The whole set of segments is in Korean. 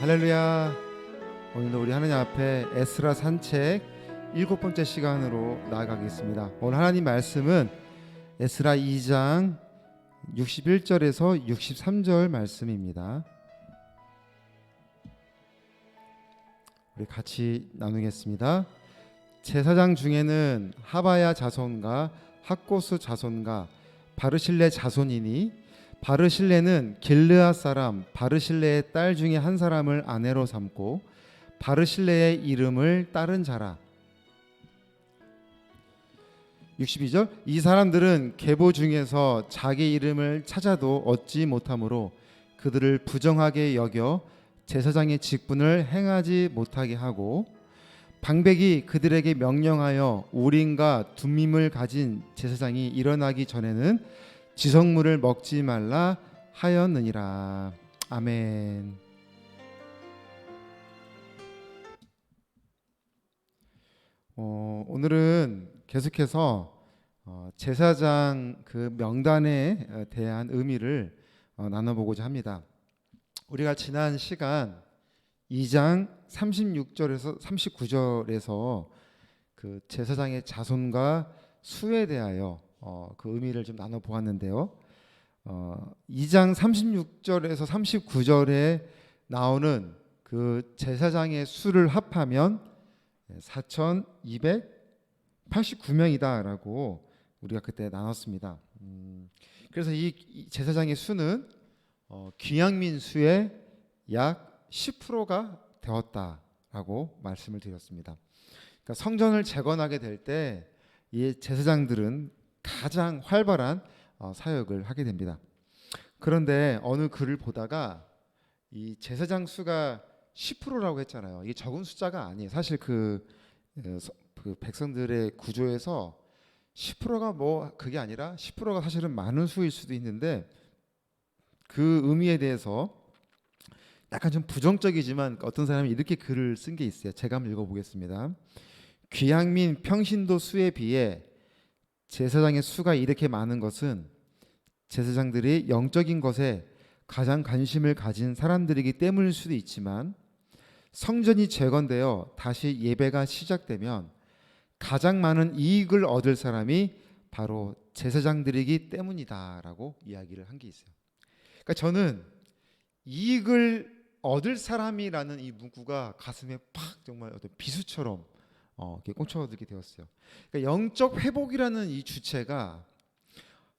할렐루야. 오늘도 우리 하나님 앞에 에스라 산책 일곱 번째 시간으로 나아가겠습니다. 오늘 하나님 말씀은 에스라 2장 61절에서 63절 말씀입니다. 우리 같이 나누겠습니다. 제사장 중에는 하바야 자손과 학고스 자손과 바르실레 자손이니 바르실레는 길르앗 사람 바르실레의 딸 중에 한 사람을 아내로 삼고 바르실레의 이름을 따른 자라. 62절 이 사람들은 계보 중에서 자기 이름을 찾아도 얻지 못하므로 그들을 부정하게 여겨 제사장의 직분을 행하지 못하게 하고 방백이 그들에게 명령하여 우림과 둠밈을 가진 제사장이 일어나기 전에는 지성물을 먹지 말라 하였느니라. 아멘. 어, 오늘은 계속해서 어, 제사장 그 명단에 어, 대한 의미를 어, 나눠보고자 합니다. 우리가 지난 시간 2장 36절에서 39절에서 그 제사장의 자손과 수에 대하여 어, 그 의미를 좀 나눠 보았는데요. 어, 2장 36절에서 39절에 나오는 그 제사장의 수를 합하면 4,289명이다라고 우리가 그때 나눴습니다. 음, 그래서 이, 이 제사장의 수는 어, 귀양민 수의 약 10%가 되었다라고 말씀을 드렸습니다. 그러니까 성전을 재건하게 될 때 이 제사장들은 가장 활발한 어, 사역을 하게 됩니다. 그런데 어느 글을 보다가 이 제사장 수가 10%라고 했잖아요. 이게 적은 숫자가 아니에요. 사실 그, 어, 서- 그 백성들의 구조에서 10%가 뭐 그게 아니라 10%가 사실은 많은 수일 수도 있는데 그 의미에 대해서 약간 좀 부정적이지만 어떤 사람이 이렇게 글을 쓴 게 있어요. 제가 한번 읽어보겠습니다. 귀양민 평신도 수에 비해 제사장의 수가 이렇게 많은 것은 제사장들이 영적인 것에 가장 관심을 가진 사람들이기 때문일 수도 있지만 성전이 재건되어 다시 예배가 시작되면 가장 많은 이익을 얻을 사람이 바로 제사장들이기 때문이다라고 이야기를 한 게 있어요. 그러니까 저는 이익을 얻을 사람이라는 이 문구가 가슴에 팍 정말 어떤 비수처럼 어, 꽂혀들게 되었어요. 그러니까 영적 회복이라는 이 주체가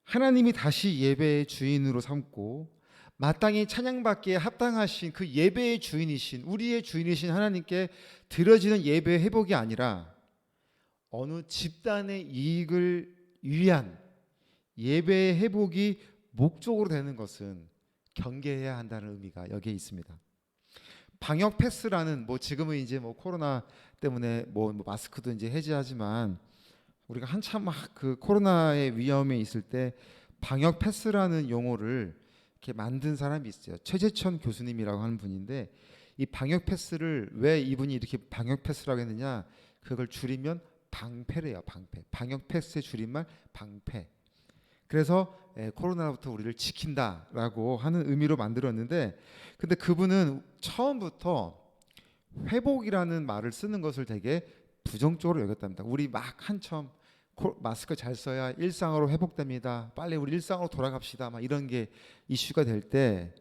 하나님이 다시 예배의 주인으로 삼고 마땅히 찬양받기에 합당하신 그 예배의 주인이신 우리의 주인이신 하나님께 드려지는 예배의 회복이 아니라 어느 집단의 이익을 위한 예배의 회복이 목적으로 되는 것은 경계해야 한다는 의미가 여기에 있습니다. 방역 패스라는 뭐 지금은 이제 뭐 코로나 때문에 뭐, 뭐 마스크도 이제 해제하지만 우리가 한참 막그 코로나의 위험에 있을 때 방역 패스라는 용어를 이렇게 만든 사람이 있어요. 최재천 교수님이라고 하는 분인데 이 방역 패스를 왜 이분이 이렇게 방역 패스라고 했느냐? 그걸 줄이면 방패래요. 방패. 방역 패스의 줄임말 방패. 그래서 에, 코로나로부터 우리를 지킨다라고 하는 의미로 만들었는데 근데 그분은 처음부터 회복이라는 말을 쓰는 것을 되게 부정적으로 여겼답니다. 우리 막 한참 코- 마스크 잘 써야 일상으로 회복됩니다. 빨리 우리 일상으로 돌아갑시다. 막 이런 게 이슈가 될 때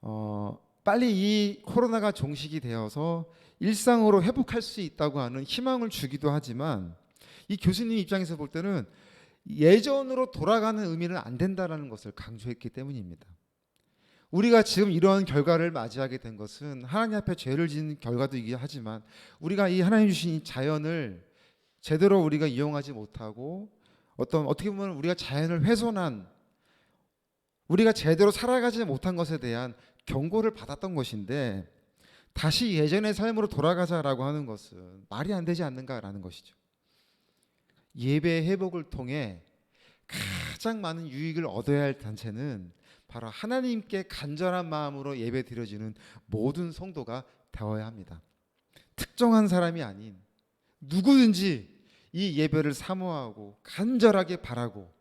어, 빨리 이 코로나가 종식이 되어서 일상으로 회복할 수 있다고 하는 희망을 주기도 하지만 이 교수님 입장에서 볼 때는 예전으로 돌아가는 의미는 안 된다라는 것을 강조했기 때문입니다. 우리가 지금 이런 결과를 맞이하게 된 것은 하나님 앞에 죄를 지은 결과도이긴 하지만 우리가 이 하나님 주신 이 자연을 제대로 우리가 이용하지 못하고 어떤 어떻게 보면 우리가 자연을 훼손한 우리가 제대로 살아가지 못한 것에 대한 경고를 받았던 것인데 다시 예전의 삶으로 돌아가자라고 하는 것은 말이 안 되지 않는가라는 것이죠. 예배 회복을 통해 가장 많은 유익을 얻어야 할 단체는 바로 하나님께 간절한 마음으로 예배 드려지는 모든 성도가 되어야 합니다. 특정한 사람이 아닌 누구든지 이 예배를 사모하고 간절하게 바라고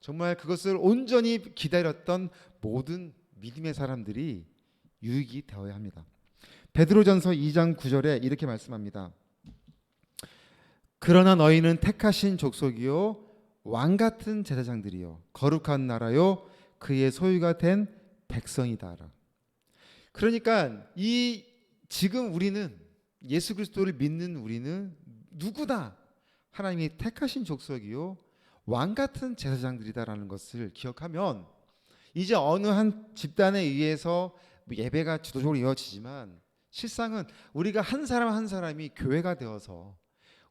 정말 그것을 온전히 기다렸던 모든 믿음의 사람들이 유익이 되어야 합니다. 베드로전서 2장 9절에 이렇게 말씀합니다. 그러나 너희는 택하신 족속이요 왕 같은 제사장들이요 거룩한 나라요 그의 소유가 된 백성이다라. 그러니까 이 지금 우리는 예수 그리스도를 믿는 우리는 누구나 하나님이 택하신 족속이요 왕 같은 제사장들이다라는 것을 기억하면 이제 어느 한 집단에 의해서 뭐 예배가 주도적으로 이어지지만 실상은 우리가 한 사람 한 사람이 교회가 되어서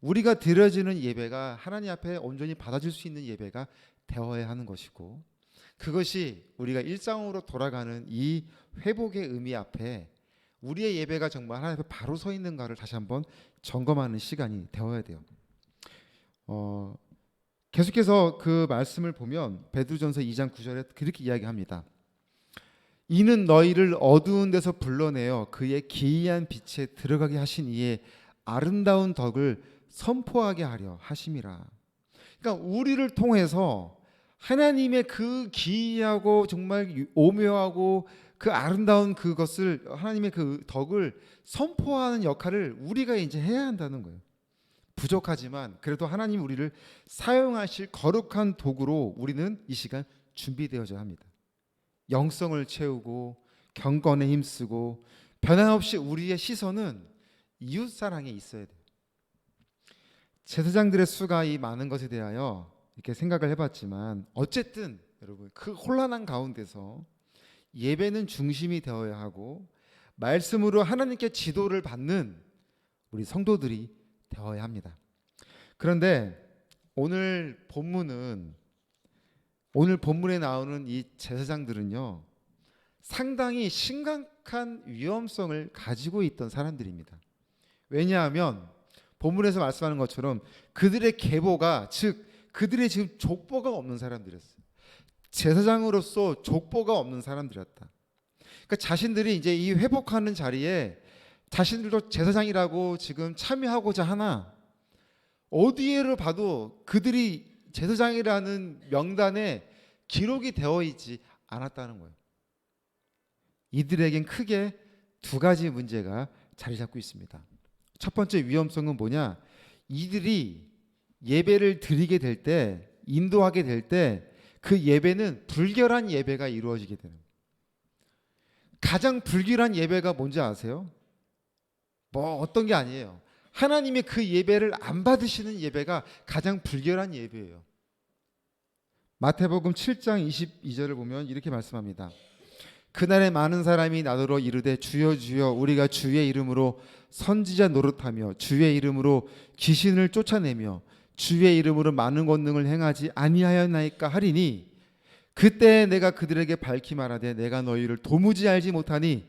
우리가 드려지는 예배가 하나님 앞에 온전히 받아줄 수 있는 예배가 되어야 하는 것이고 그것이 우리가 일상으로 돌아가는 이 회복의 의미 앞에 우리의 예배가 정말 하나님 앞에 바로 서 있는가를 다시 한번 점검하는 시간이 되어야 돼요. 어, 계속해서 그 말씀을 보면 베드로전서 2장 9절에 그렇게 이야기합니다. 이는 너희를 어두운 데서 불러내어 그의 기이한 빛에 들어가게 하신 이의 아름다운 덕을 선포하게 하려 하심이라. 그러니까 우리를 통해서 하나님의 그 기이하고 정말 오묘하고 그 아름다운 그것을 하나님의 그 덕을 선포하는 역할을 우리가 이제 해야 한다는 거예요. 부족하지만 그래도 하나님 우리를 사용하실 거룩한 도구로 우리는 이 시간 준비되어져야 합니다. 영성을 채우고 경건에 힘쓰고 변함없이 우리의 시선은 이웃 사랑에 있어야 돼요. 제사장들의 수가 이 많은 것에 대하여 이렇게 생각을 해봤지만 어쨌든 여러분 그 혼란한 가운데서 예배는 중심이 되어야 하고 말씀으로 하나님께 지도를 받는 우리 성도들이 되어야 합니다. 그런데 오늘 본문은 오늘 본문에 나오는 이 제사장들은요 상당히 심각한 위험성을 가지고 있던 사람들입니다. 왜냐하면 본문에서 말씀하는 것처럼 그들의 계보가 즉 그들의 지금 족보가 없는 사람들이었어요. 제사장으로서 족보가 없는 사람들이었다. 그러니까 자신들이 이제 이 회복하는 자리에 자신들도 제사장이라고 지금 참여하고자 하나 어디에를 봐도 그들이 제사장이라는 명단에 기록이 되어 있지 않았다는 거예요. 이들에겐 크게 두 가지 문제가 자리 잡고 있습니다. 첫 번째 위험성은 뭐냐? 이들이 예배를 드리게 될 때, 인도하게 될 때, 그 예배는 불결한 예배가 이루어지게 되는. 가장 불결한 예배가 뭔지 아세요? 뭐 어떤 게 아니에요. 하나님의 그 예배를 안 받으시는 예배가 가장 불결한 예배예요. 마태복음 7장 22절을 보면 이렇게 말씀합니다. 그날에 많은 사람이 나더러 이르되 주여 주여 우리가 주의 이름으로 선지자 노릇하며 주의 이름으로 귀신을 쫓아내며 주의 이름으로 많은 권능을 행하지 아니하였나이까 하리니 그때 내가 그들에게 밝히 말하되 내가 너희를 도무지 알지 못하니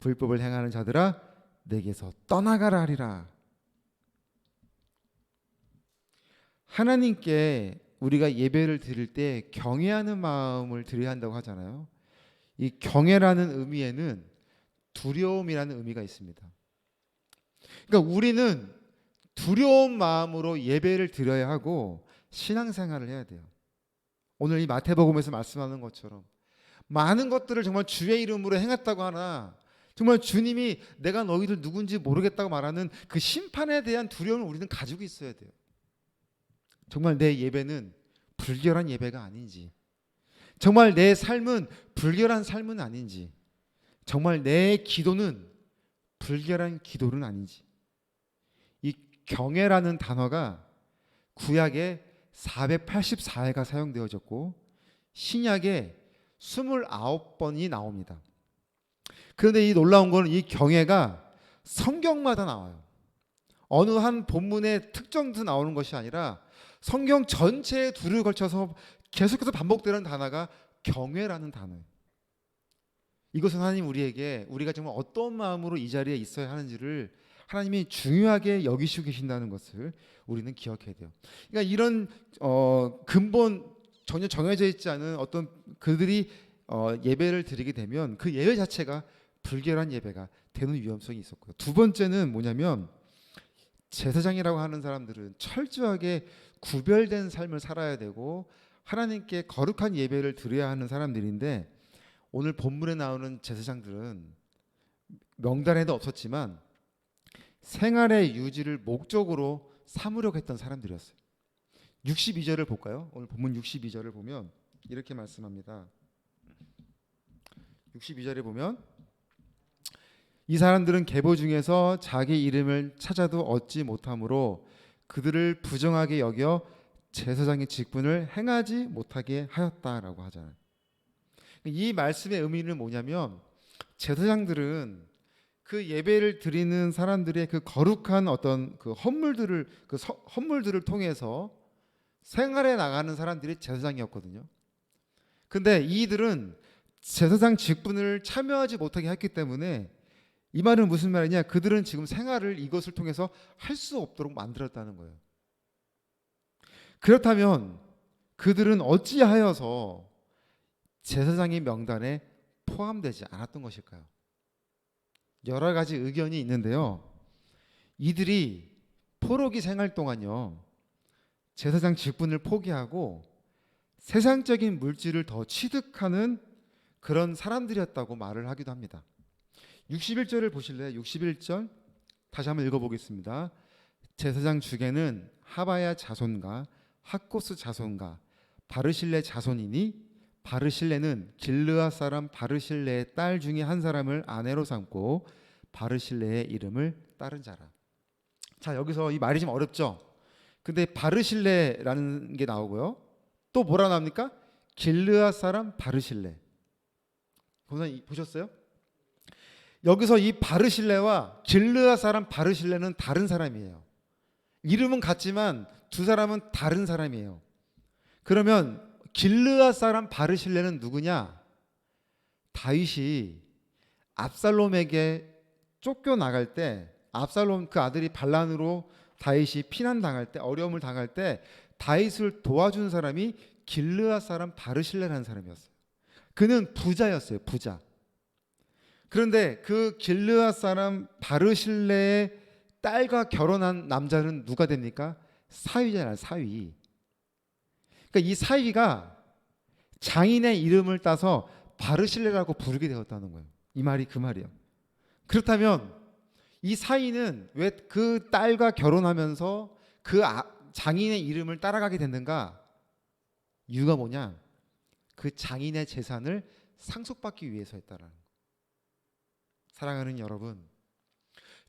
불법을 행하는 자들아 내게서 떠나가라 하리라. 하나님께 우리가 예배를 드릴 때 경외하는 마음을 드려야 한다고 하잖아요. 이 경외라는 의미에는 두려움이라는 의미가 있습니다. 그러니까 우리는 두려운 마음으로 예배를 드려야 하고 신앙생활을 해야 돼요. 오늘 이 마태복음에서 말씀하는 것처럼 많은 것들을 정말 주의 이름으로 행했다고 하나 정말 주님이 내가 너희들 누군지 모르겠다고 말하는 그 심판에 대한 두려움을 우리는 가지고 있어야 돼요. 정말 내 예배는 불결한 예배가 아닌지, 정말 내 삶은 불결한 삶은 아닌지, 정말 내 기도는 불결한 기도는 아닌지. 이 경애라는 단어가 구약에 484회가 사용되어졌고 신약에 29번이 나옵니다. 그런데 이 놀라운 거는 이 경애가 성경마다 나와요. 어느 한 본문의 특정도 나오는 것이 아니라 성경 전체에 둘을 걸쳐서 계속해서 반복되는 단어가 경외라는 단어예요. 이것은 하나님 우리에게 우리가 정말 어떤 마음으로 이 자리에 있어야 하는지를 하나님이 중요하게 여기시고 계신다는 것을 우리는 기억해야 돼요. 그러니까 이런 어, 근본 전혀 정해져 있지 않은 어떤 그들이 어, 예배를 드리게 되면 그 예배 자체가 불결한 예배가 되는 위험성이 있었고요. 두 번째는 뭐냐면 제사장이라고 하는 사람들은 철저하게 구별된 삶을 살아야 되고 하나님께 거룩한 예배를 드려야 하는 사람들인데 오늘 본문에 나오는 제사장들은 명단에도 없었지만 생활의 유지를 목적으로 삼으려고 했던 사람들이었어요. 62절을 볼까요? 오늘 본문 62절을 보면 이렇게 말씀합니다. 62절에 보면 이 사람들은 계보 중에서 자기 이름을 찾아도 얻지 못하므로 그들을 부정하게 여겨 제사장의 직분을 행하지 못하게 하였다라고 하잖아요. 이 말씀의 의미는 뭐냐면 제사장들은 그 예배를 드리는 사람들의 그 거룩한 어떤 그 헌물들을 그 서- 헌물들을 통해서 생활에 나가는 사람들이 제사장이었거든요. 근데 이들은 제사장 직분을 참여하지 못하게 했기 때문에 이 말은 무슨 말이냐? 그들은 지금 생활을 이것을 통해서 할 수 없도록 만들었다는 거예요. 그렇다면 그들은 어찌하여서 제사장의 명단에 포함되지 않았던 것일까요? 여러 가지 의견이 있는데요. 이들이 포로기 생활 동안요. 제사장 직분을 포기하고 세상적인 물질을 더 취득하는 그런 사람들이었다고 말을 하기도 합니다. 61절을 보실래요? 61절 다시 한번 읽어보겠습니다. 제사장 주계는 하바야 자손과 학고스 자손과 바르실레 자손이니 바르실레는 길르아 사람 바르실레의 딸 중에 한 사람을 아내로 삼고 바르실레의 이름을 따른 자라. 자 여기서 이 말이 좀 어렵죠. 근데 바르실레라는 게 나오고요. 또 뭐라 나옵니까? 길르아 사람 바르실레. 보선 보셨어요? 여기서 이 바르실레와 길르아 사람 바르실레는 다른 사람이에요. 이름은 같지만 두 사람은 다른 사람이에요. 그러면 길르아 사람 바르실레는 누구냐? 다윗이 압살롬에게 쫓겨 나갈 때 압살롬 그 아들이 반란으로 다윗이 피난 당할 때 어려움을 당할 때 다윗을 도와준 사람이 길르아 사람 바르실레라는 사람이었어요. 그는 부자였어요. 부자. 그런데 그 길르아 사람 바르실레의 딸과 결혼한 남자는 누가 됩니까? 사위잖아요. 사위. 그러니까 이 사위가 장인의 이름을 따서 바르실레라고 부르게 되었다는 거예요. 이 말이 그 말이에요. 그렇다면 이 사위는 왜 그 딸과 결혼하면서 그 아- 장인의 이름을 따라가게 됐는가? 이유가 뭐냐? 그 장인의 재산을 상속받기 위해서였다라는 거예요. 사랑하는 여러분,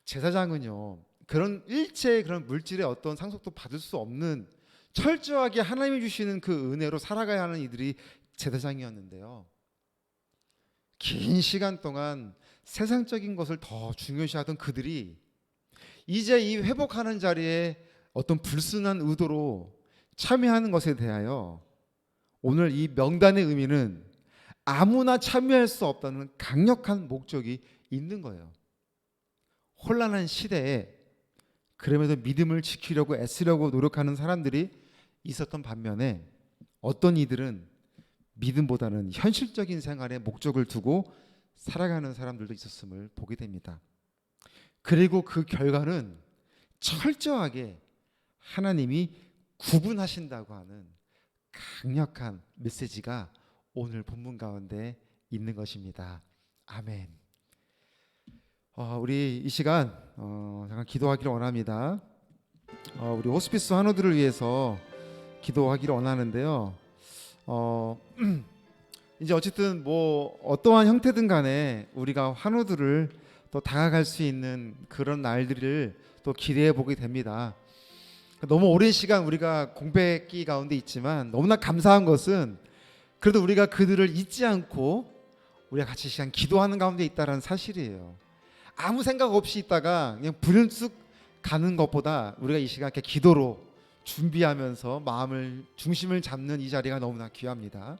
제사장은요 그런 일체의 그런 물질의 어떤 상속도 받을 수 없는 철저하게 하나님이 주시는 그 은혜로 살아가야 하는 이들이 제사장이었는데요. 긴 시간 동안 세상적인 것을 더 중요시하던 그들이 이제 이 회복하는 자리에 어떤 불순한 의도로 참여하는 것에 대하여 오늘 이 명단의 의미는 아무나 참여할 수 없다는 강력한 목적이 있는 거예요. 혼란한 시대에 그럼에도 믿음을 지키려고 애쓰려고 노력하는 사람들이 있었던 반면에 어떤 이들은 믿음보다는 현실적인 생활에 목적을 두고 살아가는 사람들도 있었음을 보게 됩니다. 그리고 그 결과는 철저하게 하나님이 구분하신다고 하는 강력한 메시지가 오늘 본문 가운데 있는 것입니다. 아멘. 어, 우리 이 시간 어, 잠깐 기도하기를 원합니다. 어, 우리 호스피스 환우들을 위해서 기도하기를 원하는데요. 어, 이제 어쨌든 뭐 어떠한 형태든 간에 우리가 환우들을 또 다가갈 수 있는 그런 날들을 또 기대해 보게 됩니다. 너무 오랜 시간 우리가 공백기 가운데 있지만 너무나 감사한 것은 그래도 우리가 그들을 잊지 않고 우리가 같이 시간 기도하는 가운데 있다라는 사실이에요. 아무 생각 없이 있다가 그냥 불쑥 가는 것보다 우리가 이 시간 이렇게 기도로 준비하면서 마음을 중심을 잡는 이 자리가 너무나 귀합니다.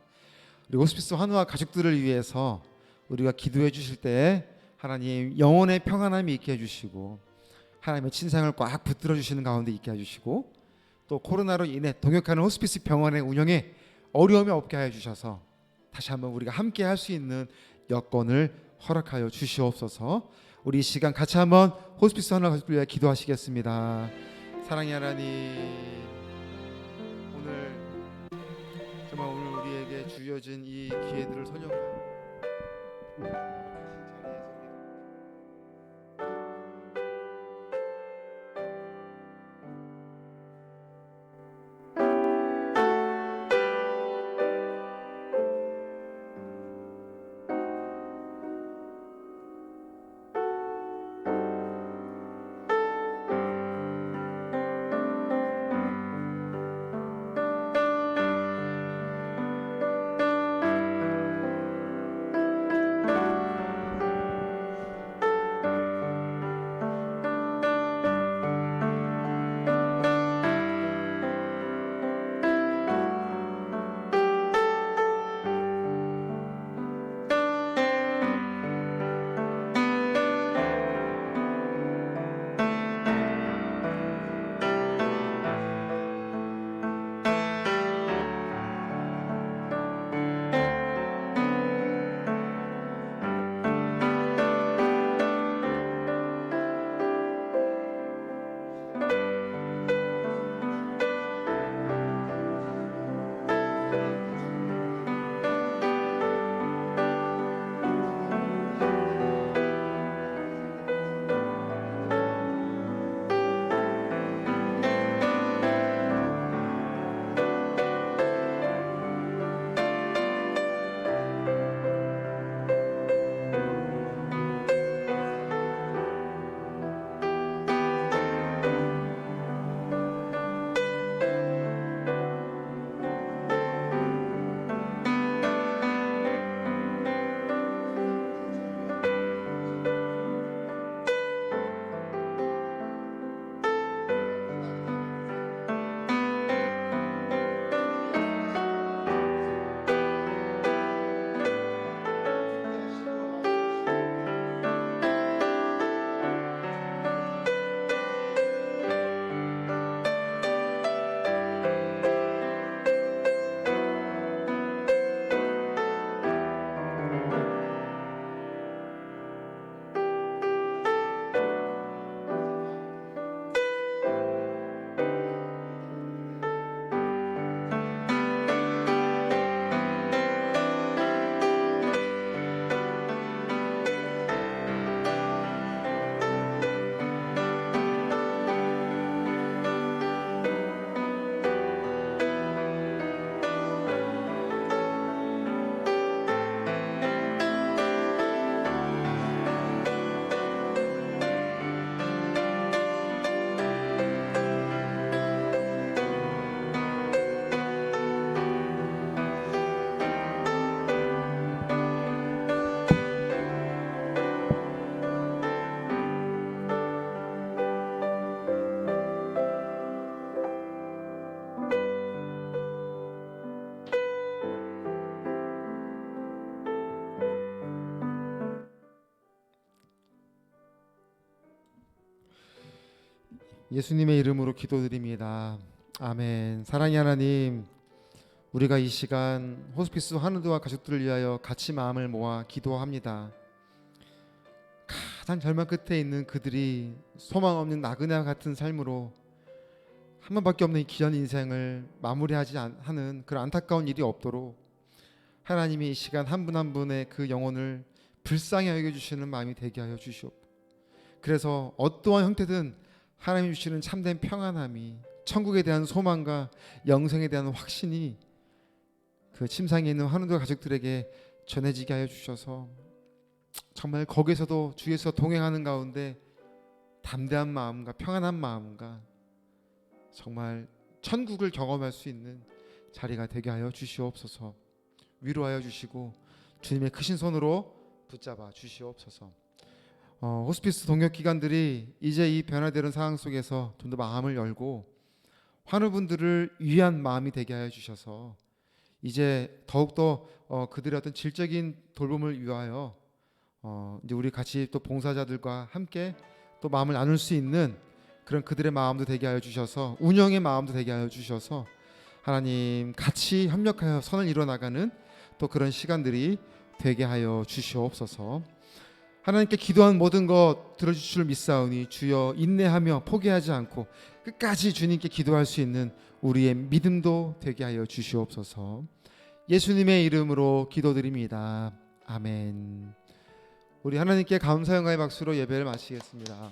우리 호스피스 환우와 가족들을 위해서 우리가 기도해 주실 때 하나님 영혼의 평안함이 있게 해주시고 하나님의 친상을 꽉 붙들어 주시는 가운데 있게 해주시고 또 코로나로 인해 동역하는 호스피스 병원의 운영에 어려움이 없게 해 주셔서 다시 한번 우리가 함께 할 수 있는 여건을 허락하여 주시옵소서. 우리 이 시간 같이 한번 호스피스 하나 가족들 위해 기도하시겠습니다. 사랑의 하나님 오늘 정말 오늘 우리에게 주어진 이 기회들을 선영 예수님의 이름으로 기도드립니다. 아멘. 사랑의 하나님, 우리가 이 시간 호스피스 한우드와 가족들을 위하여 같이 마음을 모아 기도합니다. 가장 절망 끝에 있는 그들이 소망 없는 나그네와 같은 삶으로 한 번밖에 없는 이 귀한 인생을 마무리하지 않- 하는 그런 안타까운 일이 없도록 하나님이 이 시간 한 분 한 분의 그 영혼을 불쌍히 여겨 주시는 마음이 되게 하여 주시옵. 그래서 어떠한 형태든 하나님 주시는 참된 평안함이 천국에 대한 소망과 영생에 대한 확신이 그 침상에 있는 한우들 가족들에게 전해지게 하여 주셔서 정말 거기서도 주에서 동행하는 가운데 담대한 마음과 평안한 마음과 정말 천국을 경험할 수 있는 자리가 되게 하여 주시옵소서. 위로하여 주시고 주님의 크신 손으로 붙잡아 주시옵소서 어, 호스피스 동역 기관들이 이제 이 변화되는 상황 속에서 좀 더 마음을 열고 환우분들을 위한 마음이 되게 하여 주셔서 이제 더욱더 어, 그들의 어떤 질적인 돌봄을 위하여 어, 이제 우리 같이 또 봉사자들과 함께 또 마음을 나눌 수 있는 그런 그들의 마음도 되게 하여 주셔서 운영의 마음도 되게 하여 주셔서 하나님 같이 협력하여 선을 이뤄 나가는 또 그런 시간들이 되게 하여 주시옵소서. 하나님께 기도한 모든 것 들어주실 줄 믿사오니 주여 인내하며 포기하지 않고 끝까지 주님께 기도할 수 있는 우리의 믿음도 되게 하여 주시옵소서. 예수님의 이름으로 기도드립니다. 아멘. 우리 하나님께 감사 영광의 박수로 예배를 마치겠습니다.